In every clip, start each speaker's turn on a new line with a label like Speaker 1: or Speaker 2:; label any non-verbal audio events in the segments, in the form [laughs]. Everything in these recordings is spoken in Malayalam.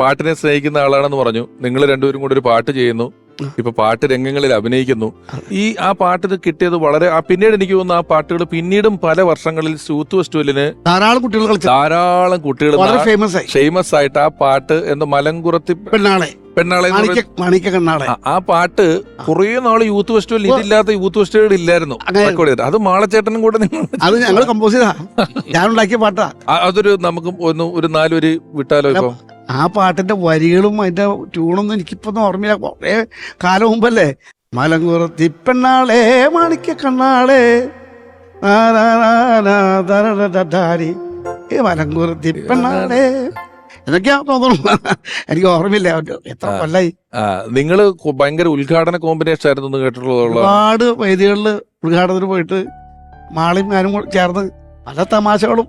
Speaker 1: പാട്ടിനെ സ്നേഹിക്കുന്ന ആളാണെന്ന് പറഞ്ഞു. നിങ്ങൾ രണ്ടുപേരും കൂടി ഒരു പാട്ട് ചെയ്യുന്നു. ഇപ്പൊ പാട്ട് രംഗങ്ങളിൽ അഭിനയിക്കുന്നു. ഈ ആ പാട്ട് കിട്ടിയത് വളരെ ആ പിന്നീട് എനിക്ക് തോന്നുന്നു ആ പാട്ടുകൾ പിന്നീടും പല വർഷങ്ങളിൽ സൂത്ത് ഫെസ്റ്റിവലിന്
Speaker 2: ധാരാളം കുട്ടികൾ
Speaker 1: ധാരാളം കുട്ടികൾ
Speaker 2: ഫേമസ് ആയി.
Speaker 1: ഫേമസ് ആയിട്ട് ആ പാട്ട് എന്ന് മലങ്കുറത്തി
Speaker 2: പെണ്ണാളെ.
Speaker 1: പെണ്ണാളെ ആ- പാട്ട് കുറേ നാൾ യൂത്ത് ഫെസ്റ്റിവൽ ഇതില്ലാത്ത യൂത്ത് ഫെസ്റ്റിവൽ ഇല്ലായിരുന്നു. അത് മാളച്ചേട്ടനും കൂടെ
Speaker 2: അത് ഞങ്ങൾ കമ്പോസ് ചെയ്താ [laughs] ഞാൻ ഉണ്ടാക്കിയ പാട്ടാ
Speaker 1: അതൊരു നമുക്ക് ഒന്ന് ഒരു നാലൊരു വിട്ടാലോ ഇപ്പൊ?
Speaker 2: ആ പാട്ടിന്റെ വരികളും അതിന്റെ ട്യൂണൊന്നും എനിക്കിപ്പോ ഒന്നും ഓർമ്മയില്ല കുറേ കാലം മുമ്പല്ലേ മലങ്കുറത്തി പെണ്ണാളെ മാണിക്ക കണ്ണാളെ. ഏ മലങ്കുറത്തി പെണ്ണാളെ എന്നൊക്കെയാ തോന്നുന്നു എനിക്ക് ഓർമ്മയില്ല എത്ര. കൊല്ലായി
Speaker 1: നിങ്ങൾ നിങ്ങൾ ഭയങ്കര ഉദ്ഘാടന കോമ്പിനേഷൻ ആയിരുന്നു കേട്ടിട്ടുള്ള
Speaker 2: ഒരുപാട് വേദികളിൽ ഉദ്ഘാടനത്തിന് പോയിട്ട് മാളിയും ഞാനും ചേർന്ന് പല തമാശകളും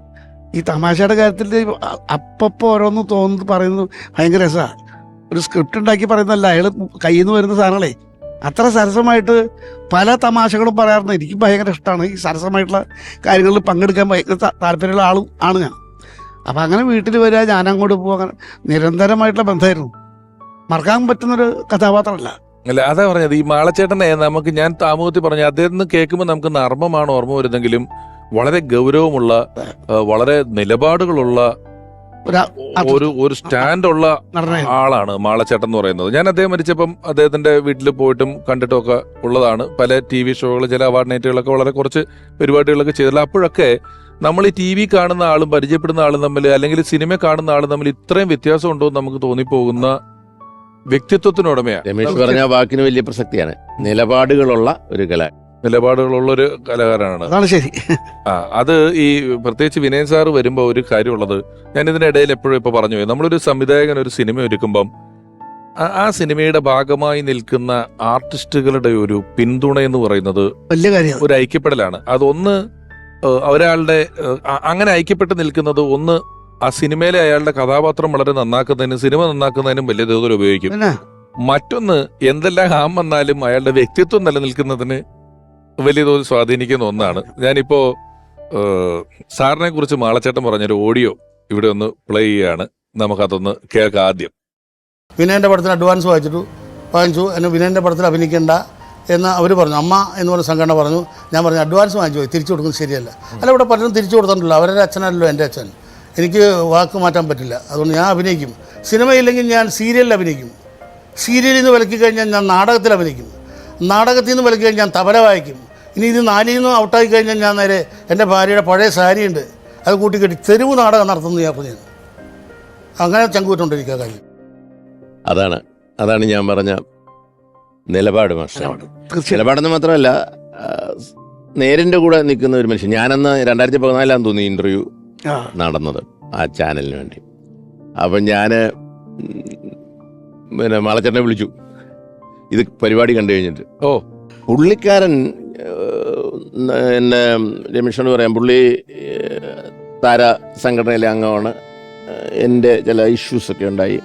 Speaker 2: ഈ തമാശയുടെ കാര്യത്തിൽ അപ്പപ്പോ ഓരോന്ന് തോന്നുന്നത് പറയുന്നത് ഭയങ്കര രസമാണ് ഒരു സ്ക്രിപ്റ്റ് ഉണ്ടാക്കി പറയുന്നതല്ല അയാൾ കയ്യിൽ നിന്ന് വരുന്ന സാധനങ്ങളെ. അത്ര സരസമായിട്ട് പല തമാശകളും പറയാറുണ്ട്. എനിക്ക് ഭയങ്കര ഇഷ്ടമാണ് ഈ സരസമായിട്ടുള്ള കാര്യങ്ങളിൽ പങ്കെടുക്കാൻ ഭയങ്കര താല്പര്യമുള്ള ആളും ആണ് ഞാൻ. അപ്പം അങ്ങനെ വീട്ടിൽ വരിക ഞാൻ അങ്ങോട്ട് അങ്ങനെ നിരന്തരമായിട്ടുള്ള ബന്ധമായിരുന്നു. മറക്കാൻ പറ്റുന്നൊരു കഥാപാത്രമല്ല.
Speaker 1: അല്ല അതാ പറഞ്ഞത്. ഈ മാളച്ചേട്ടനെ നമുക്ക് ഞാൻ താമൂഹത്തിൽ പറഞ്ഞു അദ്ദേഹത്തിന് കേൾക്കുമ്പോൾ നമുക്ക് നർമ്മമാണ് ഓർമ്മ വരുന്നെങ്കിലും വളരെ ഗൗരവമുള്ള വളരെ നിലപാടുകളുള്ള
Speaker 2: ഒരു
Speaker 1: ഒരു സ്റ്റാൻഡ് സ്റ്റാൻഡുള്ള ആളാണ് മാളച്ചേട്ടൻ എന്ന് പറയുന്നത്. ഞാൻ അദ്ദേഹം മരിച്ചപ്പം അദ്ദേഹത്തിന്റെ വീട്ടിൽ പോയിട്ടും കണ്ടിട്ടും ഒക്കെ ഉള്ളതാണ്. പല ടി വി ഷോകൾ ചില അവാർഡ് നൈറ്റുകളൊക്കെ വളരെ കുറച്ച് പരിപാടികളൊക്കെ ചെയ്തില്ല അപ്പോഴൊക്കെ നമ്മൾ ഈ ടി വി കാണുന്ന ആളും പരിചയപ്പെടുന്ന ആളും തമ്മിൽ അല്ലെങ്കിൽ സിനിമ കാണുന്ന ആളും തമ്മിൽ ഇത്രയും വ്യത്യാസം ഉണ്ടോ എന്ന് നമുക്ക് തോന്നിപ്പോകുന്ന വ്യക്തിത്വത്തിനുടമയാണ്.
Speaker 3: രമേശ് പറഞ്ഞ വാക്കിന് വലിയ പ്രസക്തിയാണ്. നിലപാടുകളുള്ള ഒരു കല
Speaker 1: നിലപാടുകളുള്ള ഒരു കലാകാരനാണ്.
Speaker 2: അതാണ് ശരി.
Speaker 1: ആ അത് ഈ പ്രത്യേകിച്ച് വിനയൻ സാറ് വരുമ്പോൾ ഒരു കാര്യമുള്ളത് ഞാൻ ഇടയിൽ എപ്പോഴും ഇപ്പൊ പറഞ്ഞു പോയി. നമ്മളൊരു സംവിധായകൻ ഒരു സിനിമ ഒരുക്കുമ്പം ആ- സിനിമയുടെ ഭാഗമായി നിൽക്കുന്ന ആർട്ടിസ്റ്റുകളുടെ ഒരു പിന്തുണ എന്ന് പറയുന്നത്
Speaker 2: വലിയ
Speaker 1: ഒരു ഐക്യപ്പെടലാണ്. അതൊന്ന് ഒരാളുടെ അങ്ങനെ ഐക്യപ്പെട്ട് നിൽക്കുന്നത് ഒന്ന് ആ സിനിമയിലെ അയാളുടെ കഥാപാത്രം വളരെ നന്നാക്കുന്നതിനും സിനിമ നന്നാക്കുന്നതിനും വലിയ തോതിൽ ഉപയോഗിക്കും. മറ്റൊന്ന് എന്തെല്ലാം ഹാം വന്നാലും അയാളുടെ വ്യക്തിത്വം നിലനിൽക്കുന്നതിന് വലിയ തോതിൽ സ്വാധീനിക്കുന്ന ഒന്നാണ്. ഞാനിപ്പോ സാറിനെ കുറിച്ച് മാളച്ചേട്ടൻ പറഞ്ഞൊരു ഓഡിയോ ഇവിടെ ഒന്ന് പ്ലേ ചെയ്യുകയാണ് നമുക്കതൊന്ന് കേൾക്കാം ആദ്യം.
Speaker 4: വിനയന്റെ പടത്തിന് അഡ്വാൻസ് വാങ്ങിച്ചിട്ടു വാങ്ങിച്ചു. എന്നെ വിനയന്റെ പടത്തിൽ അഭിനയിക്കേണ്ട എന്ന് അവർ പറഞ്ഞു. അമ്മ എന്ന് പറഞ്ഞ സംഘടന പറഞ്ഞു. ഞാൻ പറഞ്ഞു അഡ്വാൻസ് വാങ്ങിച്ചു പോയി. തിരിച്ചു കൊടുക്കുന്നത് ശരിയല്ല. അല്ല ഇവിടെ പലരും തിരിച്ചു കൊടുത്തിട്ടുണ്ടല്ലോ. അവരുടെ അച്ഛനല്ലോ എന്റെ അച്ഛൻ. എനിക്ക് വാക്ക് മാറ്റാൻ പറ്റില്ല. അതുകൊണ്ട് ഞാൻ അഭിനയിക്കും. സിനിമയില്ലെങ്കിൽ ഞാൻ സീരിയലിൽ അഭിനയിക്കും. സീരിയലിൽ നിന്ന് വിലക്കി കഴിഞ്ഞാൽ ഞാൻ നാടകത്തിൽ അഭിനയിക്കും. നാടകത്തിൽ നിന്ന് വിലക്കി കഴിഞ്ഞാൽ ഞാൻ തബല വായിക്കും. ഇനി ഇത് നാലിൽ നിന്ന് ഔട്ടായി കഴിഞ്ഞാൽ ഞാൻ നേരെ എന്റെ ഭാര്യയുടെ പഴയ സാരിയുണ്ട് അത് കൂട്ടിക്കെട്ടി തെരുവ് നാടകം നടത്തുന്നു ഞാൻ പറഞ്ഞു അങ്ങനെ ചങ്കൂറ്റുകൊണ്ടിരിക്കുക കാര്യം.
Speaker 3: അതാണ് അതാണ് ഞാൻ പറഞ്ഞ നിലപാട്
Speaker 2: മാഷ്.
Speaker 3: നിലപാടെന്ന് മാത്രമല്ല നേരിന്റെ കൂടെ നിൽക്കുന്ന ഒരു മനുഷ്യൻ. ഞാനന്ന് രണ്ടായിരത്തി പതിനാലാന്ന് തോന്നി ഇന്റർവ്യൂ നടന്നത് ആ ചാനലിന് വേണ്ടി. അപ്പം ഞാൻ പിന്നെ മാളച്ചേട്ടനെ വിളിച്ചു. ഇത് പരിപാടി കണ്ടു കഴിഞ്ഞിട്ട്.
Speaker 1: ഓ.
Speaker 3: പുള്ളിക്കാരൻ ഏഹ്, എന്നെ രമേശോട് പറയാം പുള്ളി താര സംഘടനയിലെ അംഗമാണ്. എന്റെ ചില ഇഷ്യൂസൊക്കെ ഉണ്ടായി.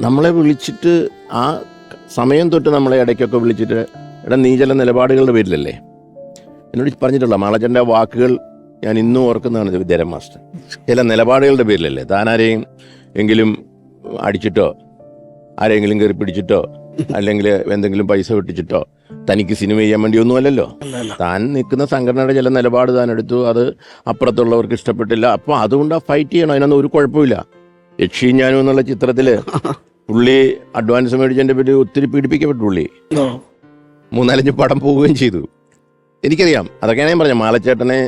Speaker 3: നമ്മളെ വിളിച്ചിട്ട് ആ സമയം തൊട്ട് നമ്മളെ ഇടയ്ക്കൊക്കെ വിളിച്ചിട്ട് എടാ നീ ചില നിലപാടുകളുടെ പേരിലല്ലേ? എന്നോട് പറഞ്ഞിട്ടുള്ള മാളജന്റെ വാക്കുകൾ ഞാൻ ഇന്നും ഓർക്കുന്നതാണ് വിദ്യാരം മാസ്റ്റർ. ചില നിലപാടുകളുടെ പേരിലല്ലേ? താനാരെയും എങ്കിലും അടിച്ചിട്ടോ ആരെങ്കിലും കയറി പിടിച്ചിട്ടോ അല്ലെങ്കിൽ എന്തെങ്കിലും പൈസ വെട്ടിച്ചിട്ടോ? തനിക്ക് സിനിമ ചെയ്യാൻ വേണ്ടി ഒന്നുമല്ലല്ലോ. താൻ നിൽക്കുന്ന സംഘടനയുടെ ചില നിലപാട് താൻ എടുത്തു. അത് അപ്പുറത്തുള്ളവർക്ക് ഇഷ്ടപ്പെട്ടില്ല. അപ്പോൾ അതുകൊണ്ട് ആ ഫൈറ്റ് ചെയ്യണം? അതിനൊന്നും ഒരു കുഴപ്പമില്ല. യക്ഷിയും ഞാനും എന്നുള്ള ചിത്രത്തിൽ പുള്ളി അഡ്വാൻസ് മേടിച്ചതിന്റെ പേര് ഒത്തിരി പീഡിപ്പിക്കപ്പെട്ടു പുള്ളി. മൂന്നാലഞ്ച് പടം പോവുകയും ചെയ്തു. എനിക്കറിയാം. അതൊക്കെ ഞാൻ പറഞ്ഞത് മാലച്ചേട്ടനെ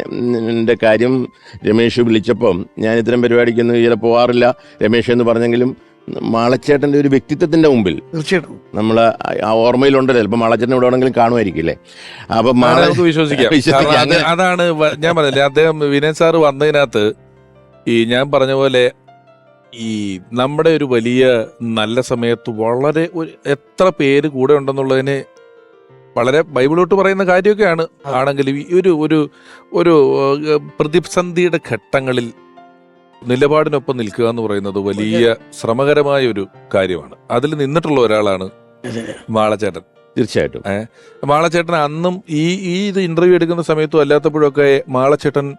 Speaker 3: എന്റെ കാര്യം രമേശ് വിളിച്ചപ്പം ഞാൻ ഇത്തരം പരിപാടിക്കൊന്നും ചില പോവാറില്ല. രമേശ് എന്ന് പറഞ്ഞെങ്കിലും മാളച്ചേട്ടന്റെ ഒരു വ്യക്തിത്വത്തിന്റെ മുമ്പിൽ
Speaker 2: തീർച്ചയായിട്ടും.
Speaker 3: നമ്മൾ ആ ഓർമ്മയിലുണ്ടല്ലോ ചിലപ്പോൾ മാളച്ചേട്ടൻ ഇവിടെ ആണെങ്കിലും കാണുമായിരിക്കില്ലേ
Speaker 1: അല്ലേ?
Speaker 3: അപ്പൊ
Speaker 1: മാളക്ക് വിശ്വസിക്കാം.
Speaker 3: വിശ്വസിക്കാം.
Speaker 1: കാരണം അതാണ് വ- ഞാൻ പറഞ്ഞില്ലേ അദ്ദേഹം വിനയൻ സാറ് വന്നതിനകത്ത് ഈ ഞാൻ പറഞ്ഞ പോലെ ഈ നമ്മുടെ ഒരു വലിയ നല്ല സമയത്ത് വളരെ ഒരു എത്ര പേര് കൂടെ ഉണ്ടെന്നുള്ളതിന് വളരെ ബൈബിളോട്ട് പറയുന്ന കാര്യമൊക്കെയാണ്. ആണെങ്കിലും ഈ ഒരു ഒരു ഒരു ഏഹ്, പ്രതിസന്ധിയുടെ ഘട്ടങ്ങളിൽ നിലപാടിനൊപ്പം നിൽക്കുക എന്ന് പറയുന്നത് വലിയ ശ്രമകരമായ ഒരു കാര്യമാണ്. അതിൽ നിന്നിട്ടുള്ള ഒരാളാണ് മാളച്ചേട്ടൻ
Speaker 3: തീർച്ചയായിട്ടും.
Speaker 1: മാളച്ചേട്ടൻ അന്നും ഈ ഈ ഇത് ഇന്റർവ്യൂ എടുക്കുന്ന സമയത്തും അല്ലാത്തപ്പോഴൊക്കെ മാളച്ചേട്ടൻ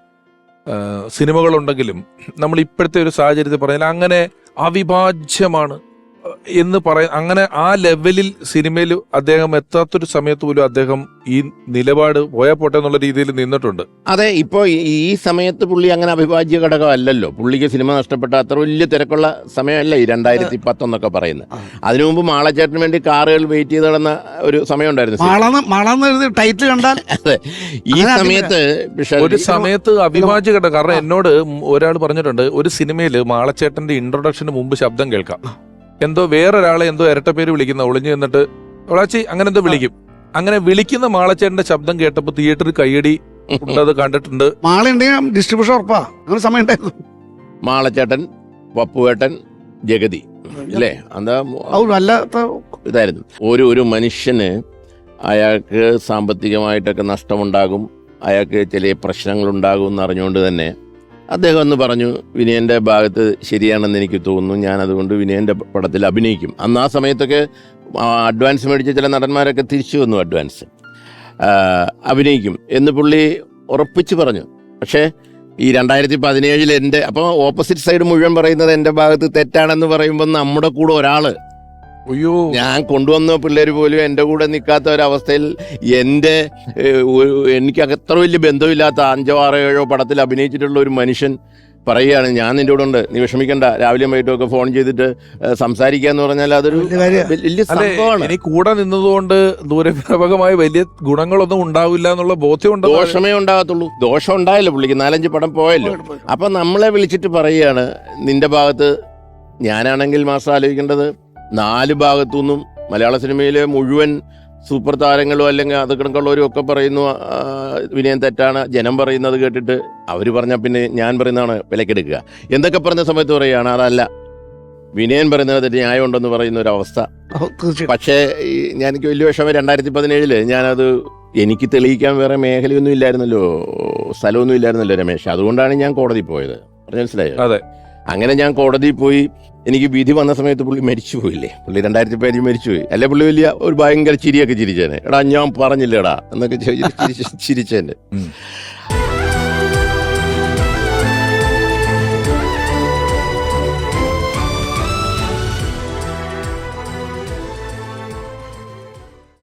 Speaker 1: സിനിമകളുണ്ടെങ്കിലും നമ്മൾ ഇപ്പോഴത്തെ ഒരു സാഹചര്യത്തിൽ പറഞ്ഞാൽ അങ്ങനെ അവിഭാജ്യമാണ് എന്ന് പറയ അങ്ങനെ ആ ലെവലിൽ സിനിമയിൽ അദ്ദേഹം എത്താത്തൊരു സമയത്ത് പോലും അദ്ദേഹം ഈ നിലപാട് പോയാ പോട്ടെ എന്നുള്ള രീതിയിൽ നിന്നിട്ടുണ്ട്.
Speaker 3: അതെ ഇപ്പോൾ ഈ സമയത്ത് പുള്ളി അങ്ങനെ അവിഭാജ്യ ഘടകമല്ലല്ലോ. പുള്ളിക്ക് സിനിമ നഷ്ടപ്പെട്ട അത്ര വലിയ തിരക്കുള്ള സമയമല്ല ഈ രണ്ടായിരത്തി പത്തൊന്നൊക്കെ പറയുന്നത് അതിനു മുമ്പ് മാളച്ചേട്ടന് വേണ്ടി കാറുകൾ വെയിറ്റ് ചെയ്ത് നടന്ന ഒരു സമയം ഉണ്ടായിരുന്നു
Speaker 2: ടൈറ്റിൽ കണ്ടാൽ
Speaker 3: അതെ ഈ സമയത്ത്
Speaker 1: ഒരു സമയത്ത് അവിഭാജ്യ ഘടകം കാരണം എന്നോട് ഒരാൾ പറഞ്ഞിട്ടുണ്ട് ഒരു സിനിമയിൽ മാളച്ചേട്ടന്റെ ഇൻട്രൊഡക്ഷന് മുമ്പ് ശബ്ദം കേൾക്കാം. എന്തോ വേറൊരാളെ എന്തോ ഇരട്ട പേര് വിളിക്കുന്ന ഒളിഞ്ഞു നിന്നിട്ട് ഒളാച്ചി അങ്ങനെ എന്തോ വിളിക്കും. അങ്ങനെ വിളിക്കുന്ന മാളച്ചേട്ടന്റെ ശബ്ദം കേട്ടപ്പോ തിയേറ്ററിൽ കയ്യടി ഉണ്ടത് കണ്ടിട്ടുണ്ട്.
Speaker 2: മാള ഡിസ്ട്രിബ്യൂഷൻ ഉറപ്പാ. അങ്ങനെ സമയം ഉണ്ടായിരുന്നു.
Speaker 3: മാളച്ചേട്ടൻ പപ്പുവേട്ടൻ ജഗതി. അല്ലേ എന്താ
Speaker 2: വല്ലാത്ത
Speaker 3: ഇതായിരുന്നു. ഒരു ഒരു മനുഷ്യന് അയാൾക്ക് സാമ്പത്തികമായിട്ടൊക്കെ നഷ്ടമുണ്ടാകും അയാൾക്ക് ചില പ്രശ്നങ്ങളുണ്ടാകും എന്ന് അറിഞ്ഞുകൊണ്ട് തന്നെ അദ്ദേഹം എന്ന് പറഞ്ഞു വിനയന്റെ ഭാഗത്ത് ശരിയാണെന്ന് എനിക്ക് തോന്നുന്നു. ഞാൻ അതുകൊണ്ട് വിനയന്റെ പടത്തിൽ അഭിനയിക്കും. അന്ന് ആ സമയത്തൊക്കെ അഡ്വാൻസ് മേടിച്ച ചില നടന്മാരൊക്കെ തിരിച്ചു വന്നു അഡ്വാൻസ്. അഭിനയിക്കും എന്ന് പുള്ളി ഉറപ്പിച്ച് പറഞ്ഞു. പക്ഷേ ഈ രണ്ടായിരത്തി പതിനേഴിൽ എന്റെ അപ്പോൾ ഓപ്പോസിറ്റ് സൈഡ് മുഴുവൻ പറയുന്നത് എന്റെ ഭാഗത്ത് തെറ്റാണെന്ന് പറയുമ്പോൾ നമ്മുടെ കൂടെ ഒരാൾ
Speaker 1: അയ്യോ.
Speaker 3: ഞാൻ കൊണ്ടുവന്ന പിള്ളേർ പോലും എന്റെ കൂടെ നിൽക്കാത്ത ഒരവസ്ഥയിൽ എന്റെ എനിക്ക് അത്ര വലിയ ബന്ധമില്ലാത്ത അഞ്ചോ ആറോ ഏഴോ പടത്തിൽ അഭിനയിച്ചിട്ടുള്ള ഒരു മനുഷ്യൻ പറയുകയാണ്. ഞാൻ നിന്റെ കൂടെ ഉണ്ട്. നീ വിഷമിക്കണ്ട. രാവിലെയും വൈകിട്ടും ഒക്കെ ഫോൺ ചെയ്തിട്ട് സംസാരിക്കുക എന്ന് പറഞ്ഞാൽ അതൊരു
Speaker 2: വലിയ
Speaker 3: സംഭവമാണ്.
Speaker 1: ഇനി കൂടെ നിന്നതുകൊണ്ട് ദൂരവ്യാപകമായ വലിയ ഗുണങ്ങളൊന്നും ഉണ്ടാവില്ല എന്നുള്ള ബോധ്യം
Speaker 3: ദോഷമേ ഉണ്ടാകത്തുള്ളൂ. ദോഷം ഉണ്ടായല്ലോ പുള്ളിക്ക്. നാലഞ്ച് പടം പോയല്ലോ. അപ്പൊ നമ്മളെ വിളിച്ചിട്ട് പറയുകയാണ് നിന്റെ ഭാഗത്ത് ഞാനാണെങ്കിൽ മാസം ആലോചിക്കേണ്ടത് നാല് ഭാഗത്തു നിന്നും മലയാള സിനിമയിലെ മുഴുവൻ സൂപ്പർ താരങ്ങളും അല്ലെങ്കിൽ അത് കണക്കുള്ളവരും ഒക്കെ പറയുന്നു വിനയം തെറ്റാണ് ജനം പറയുന്നത് കേട്ടിട്ട് അവർ പറഞ്ഞാൽ പിന്നെ ഞാൻ പറയുന്നതാണ് വിലക്കെടുക്കുക. എന്തൊക്കെ പറഞ്ഞ സമയത്ത് പറയുകയാണ് അതല്ല. വിനയൻ പറയുന്നത് തെറ്റ് ന്യായമുണ്ടെന്ന് പറയുന്ന ഒരു അവസ്ഥ. പക്ഷേ ഈ ഞാൻ എനിക്ക് വലിയ വിഷമം രണ്ടായിരത്തി പതിനേഴിൽ ഞാനത് എനിക്ക് തെളിയിക്കാൻ വേറെ മേഖലയൊന്നും ഇല്ലായിരുന്നല്ലോ സ്ഥലമൊന്നും ഇല്ലായിരുന്നല്ലോ രമേശ്. അതുകൊണ്ടാണ് ഞാൻ കോടതി പോയത്. പറഞ്ഞ മനസ്സിലായോ?
Speaker 1: അതെ.
Speaker 3: അങ്ങനെ ഞാൻ കോടതിയിൽ പോയി. എനിക്ക് വിധി വന്ന സമയത്ത് പുള്ളി മരിച്ചു പോയില്ലേ? പുള്ളി രണ്ടായിരത്തി പതിനഞ്ച് മരിച്ചുപോയി അല്ലെ പുള്ളി വലിയ ഒരു ഭയങ്കര ചിരിയൊക്കെ ചിരിച്ചേനെ. എടാ ഞാൻ പറഞ്ഞില്ലേടാ എന്നൊക്കെ ചിരിച്ചേനെ.